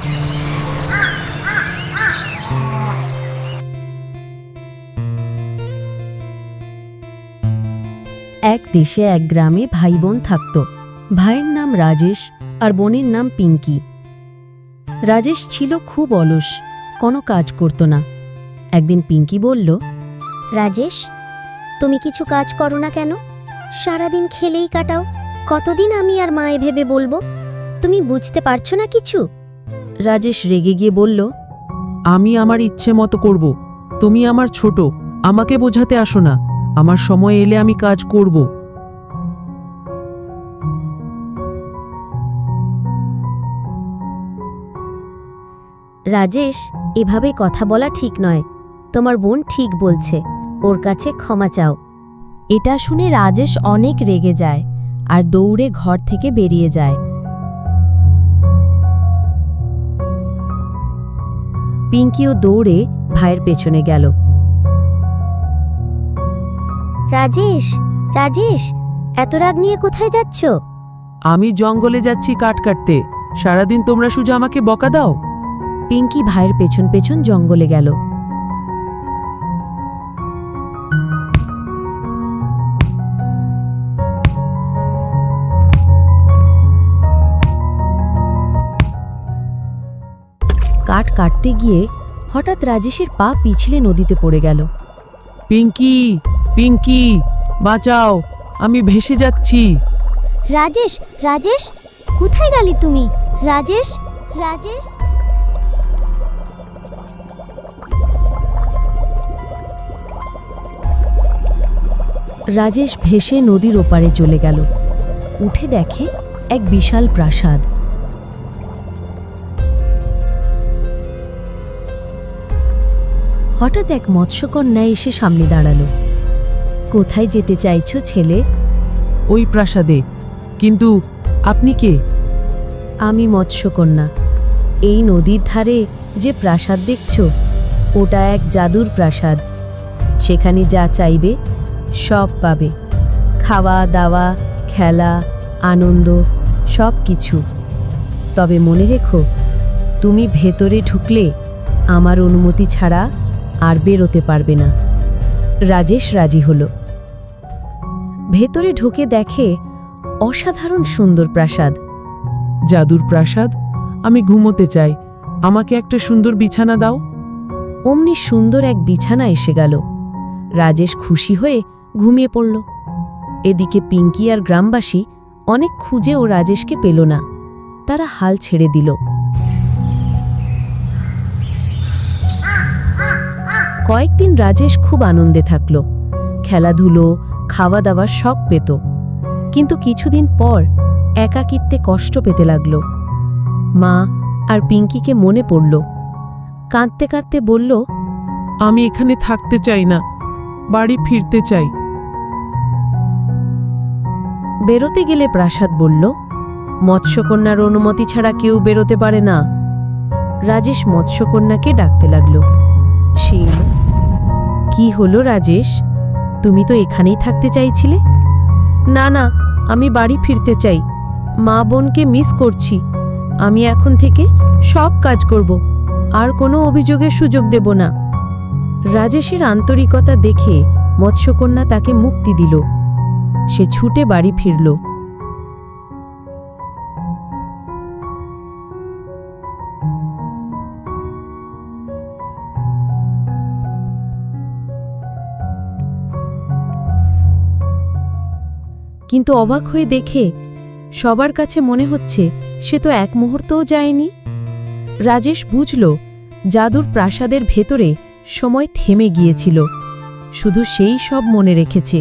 এক দেশে এক গ্রামে ভাই বোন থাকত। ভাইয়ের নাম রাজেশ আর বোনের নাম পিঙ্কি। রাজেশ ছিল খুব অলস, কোনো কাজ করত না। একদিন পিঙ্কি বলল, রাজেশ, তুমি কিছু কাজ করো না কেন? সারাদিন খেলেই কাটাও। কতদিন আমি আর মায়ে ভেবে বলব? তুমি বুঝতে পারছ না কিছু? রাজেশ রেগে গিয়ে বলল আমি আমার ইচ্ছে মতো করব। তুমি আমার ছোট আমাকে বোঝাতে আসো না। আমার সময় এলে আমি কাজ করব। রাজেশ এভাবে কথা বলা ঠিক নয়। তোমার বোন ঠিক বলছে। ওর কাছে ক্ষমা চাও। এটা শুনে রাজেশ অনেক রেগে যায় আর দৌড়ে ঘর থেকে বেরিয়ে যায়। পিঙ্কিও দৌড়ে ভাইয়ের পেছনে গেল। রাজেশ রাজেশ এত রাগ নিয়ে কোথায় যাচ্ছ? আমি জঙ্গলে যাচ্ছি কাঠ কাটতে। সারাদিন তোমরা শুধু আমাকে বকা দাও। পিঙ্কি ভাইয়ের পেছন পেছন জঙ্গলে গেল। কাঠ কাটতে গিয়ে হঠাৎ রাজেশের পা পিছলে নদীতে পড়ে গেল। পিঙ্কি পিঙ্কি বাঁচাও আমি ভেসে যাচ্ছি। রাজেশ রাজেশ কোথায় গেলি তুমি? রাজেশ রাজেশ। রাজেশ ভেসে নদীর ওপারে চলে গেল। উঠে দেখে এক বিশাল প্রাসাদ। হঠাৎ এক মৎস্যকন্যা এসে সামনে দাঁড়াল। কোথায় যেতে চাইছো ছেলে? ওই প্রাসাদে। কিন্তু আপনি কে? আমি মৎস্যকন্যা। এই নদীর ধারে যে প্রাসাদ দেখছ ওটা এক জাদুর প্রাসাদ। সেখানে যা চাইবে সব পাবে। খাওয়া দাওয়া খেলা আনন্দ সব কিছু। তবে মনে রেখো তুমি ভেতরে ঢুকলে আমার অনুমতি ছাড়া আর বেরোতে পারবে না। রাজেশ রাজি হল। ভেতরে ঢুকে দেখে অসাধারণ সুন্দর প্রাসাদ। জাদুর প্রাসাদ? আমি ঘুমোতে চাই। আমাকে একটা সুন্দর বিছানা দাও। অমনি সুন্দর এক বিছানা এসে গেল। রাজেশ খুশি হয়ে ঘুমিয়ে পড়ল। এদিকে পিঙ্কি আর গ্রামবাসী অনেক খুঁজেও রাজেশকে পেল না। তারা হাল ছেড়ে দিল। কয়েকদিন রাজেশ খুব আনন্দে থাকল। খেলাধুলো খাওয়া দাওয়ার শখ পেত। কিন্তু কিছুদিন পর একাকিত্বে কষ্ট পেতে লাগল। মা আর পিঙ্কিকে মনে পড়ল। কাঁদতে কাঁদতে বলল আমি এখানে থাকতে চাই না বাড়ি ফিরতে চাই। বেরোতে গেলে প্রাসাদ বলল মৎস্যকন্যার অনুমতি ছাড়া কেউ বেরোতে পারে না। রাজেশ মৎস্যকন্যাকে ডাকতে লাগল। সে। কি হলো, রাজেশ? তুমি তো এখানেই থাকতে চাইছিলে? না না, আমি বাড়ি ফিরতে চাই। মা বোনকে মিস করছি। আমি এখন থেকে সব কাজ করব। আর কোনো অভিযোগের সুযোগ দেব না। রাজেশের আন্তরিকতা দেখে মৎস্যকন্যা তাকে মুক্তি দিল। সে ছুটে বাড়ি ফিরল। কিন্তু অবাক হয়ে দেখে, সবার কাছে মনে হচ্ছে সে তো এক মুহূর্তও যায়নি। রাজেশ বুঝল, জাদুর প্রাসাদের ভেতরে সময় থেমে গিয়েছিল, শুধু সেই সব মনে রেখেছে।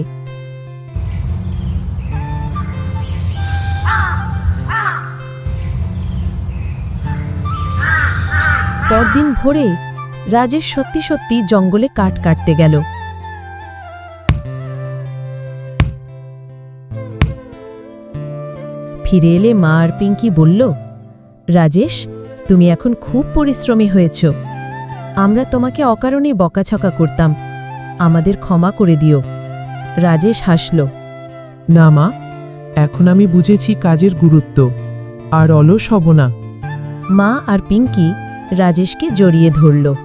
পরদিন ভোরে রাজেশ সত্যি সত্যি জঙ্গলে কাঠ কাটতে গেল। ফিরে এলে মা আর পিঙ্কি বলল রাজেশ তুমি এখন খুব পরিশ্রমী হয়েছ। আমরা তোমাকে অকারণে বকাছকা করতাম। আমাদের ক্ষমা করে দিও। রাজেশ হাসল না মা এখন আমি বুঝেছি কাজের গুরুত্ব আর অলস হব না। মা আর পিঙ্কি রাজেশকে জড়িয়ে ধরল।